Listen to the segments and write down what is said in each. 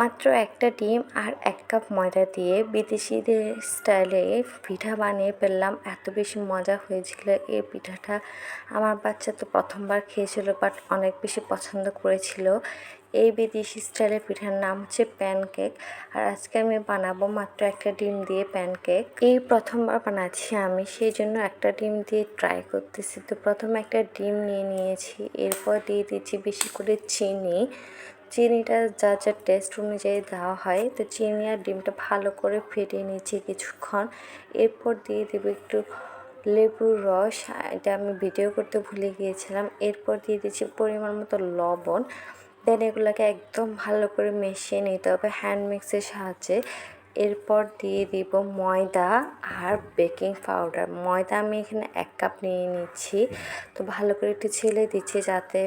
মাত্র একটা ডিম আর এক কাপ ময়দা দিয়ে বিদেশিদের স্টাইলে পিঠা বানিয়ে ফেললাম। এত বেশি মজা হয়েছিল এই পিঠাটা। আমার বাচ্চা তো প্রথমবার খেয়েছিল বাট অনেক বেশি পছন্দ করেছিল। এই বিদেশি স্টাইলের পিঠার নাম হচ্ছে প্যানকেক আর আজকে আমি বানাবো মাত্র একটা ডিম দিয়ে প্যানকেক এই প্রথমবার বানাচ্ছি আমি, সেই জন্য একটা ডিম দিয়ে ট্রাই করতেছি। তো প্রথমে একটা ডিম নিয়ে নিয়েছি, এরপর দিয়ে দিচ্ছি বেশি করে চিনি। চিনিটা যা যা টেস্ট অনুযায়ী দেওয়া হয়, তো চিনি আর ডিমটা ভালো করে ফেটিয়ে নিচ্ছি কিছুক্ষণ। এরপর দিয়ে দেবো একটু লেবুর রস, এটা আমি ভিডিও করতে ভুলে গিয়েছিলাম। এরপর দিয়ে দিচ্ছি পরিমাণ মতো লবণ। দেন এগুলোকে একদম ভালো করে মিশিয়ে নিতে হবে হ্যান্ড মিক্সের সাহায্যে। এরপর দিয়ে দিব ময়দা আর বেকিং পাউডার ময়দা আমি এখানে এক কাপ নিয়ে নিচ্ছি। তো ভালো করে একটু ছেলে দিচ্ছি যাতে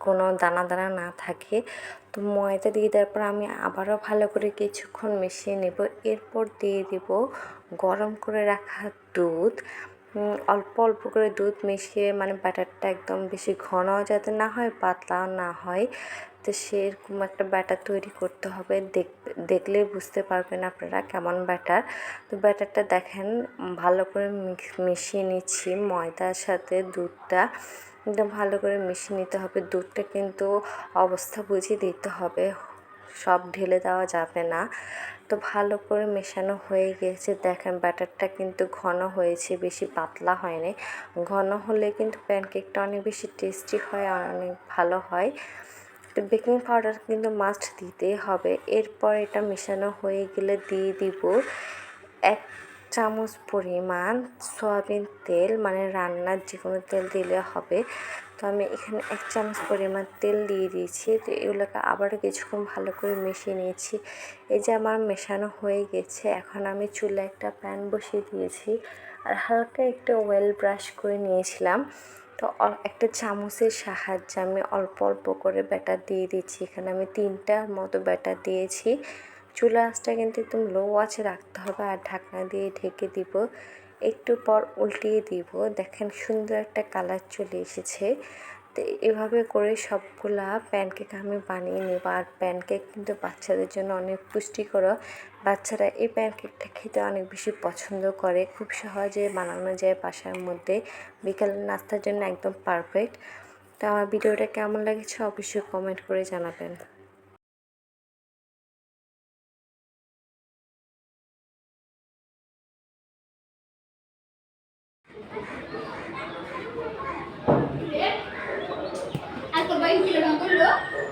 কোনো দানা দানা না থাকে। তো ময়দা দিয়ে দেওয়ার পর আমি আবারও ভালো করে কিছুক্ষণ মিশিয়ে নেব। এরপর দিয়ে দিব গরম করে রাখা দুধ। অল্প অল্প করে দুধ মিশিয়ে মানে ব্যাটারটা একদম বেশি ঘন যাতে না হয় পাতলাও না হয়। তো সেরকম একটা ব্যাটার তৈরি করতে হবে। দেখলেই বুঝতে পারবেন আপনারা কেমন ব্যাটার। তো ব্যাটারটা দেখেন, ভালো করে মিশিয়ে নিচ্ছি ময়দার সাথে দুধটা। একদম ভালো করে মিশিয়ে নিতে হবে। দুধটা কিন্তু অবস্থা বুঝে দিতে হবে। সব ঢেলে দেওয়া যাবে না। তো ভালো করে মেশানো হয়ে গেছে। দেখেন ব্যাটারটা কিন্তু ঘন হয়েছে, বেশি পাতলা হয়নি। ঘন হলে কিন্তু প্যানকেকটা অনেক বেশি টেস্টি হয় আর অনেক ভালো হয়। তো বেকিং পাউডার কিন্তু মাস্ট দিতেই হবে। এরপর এটা মেশানো হয়ে গেলে দিয়ে দিব এক চামচ পরিমাণ সয়াবিন তেল মানে রান্নার যে কোনো তেল দিলে হবে। তো আমি এখানে এক চামচ পরিমাণ তেল দিয়ে দিয়েছি। তো এগুলোকে আবারও কিছুক্ষণ ভালো করে মিশিয়ে নিয়েছি। এই যে আমার মেশানো হয়ে গেছে, এখন আমি চুলে একটা প্যান বসিয়ে দিয়েছি আর হালকা একটু ওয়েল ব্রাশ করে নিয়েছিলাম। তো একটা চামচের সাহায্যে আমি অল্প অল্প করে ব্যাটার দিয়ে দিচ্ছি এখানে আমি তিনটার মতো ব্যাটার দিয়েছি। চুলা আঁচটা কিন্তু একদম লো আছে রাখতে হবে আর ঢাকনা দিয়ে ঢেকে দিব। একটু পর উল্টিয়ে দিব। দেখেন সুন্দর একটা কালার চলে এসেছে। তো এভাবে করে সবগুলা প্যানকেক আমি বানিয়ে নেব। আর প্যানকেক কিন্তু বাচ্চাদের জন্য অনেক পুষ্টিকর। বাচ্চারা এই প্যানকেকটা খেতে অনেক বেশি পছন্দ করে। খুব সহজে বানানো যায় বাসার মধ্যে। বিকালের নাস্তার জন্য একদম পারফেক্ট তো আমার ভিডিওটা কেমন লাগেছে অবশ্যই কমেন্ট করে জানাবেন।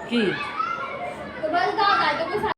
কি?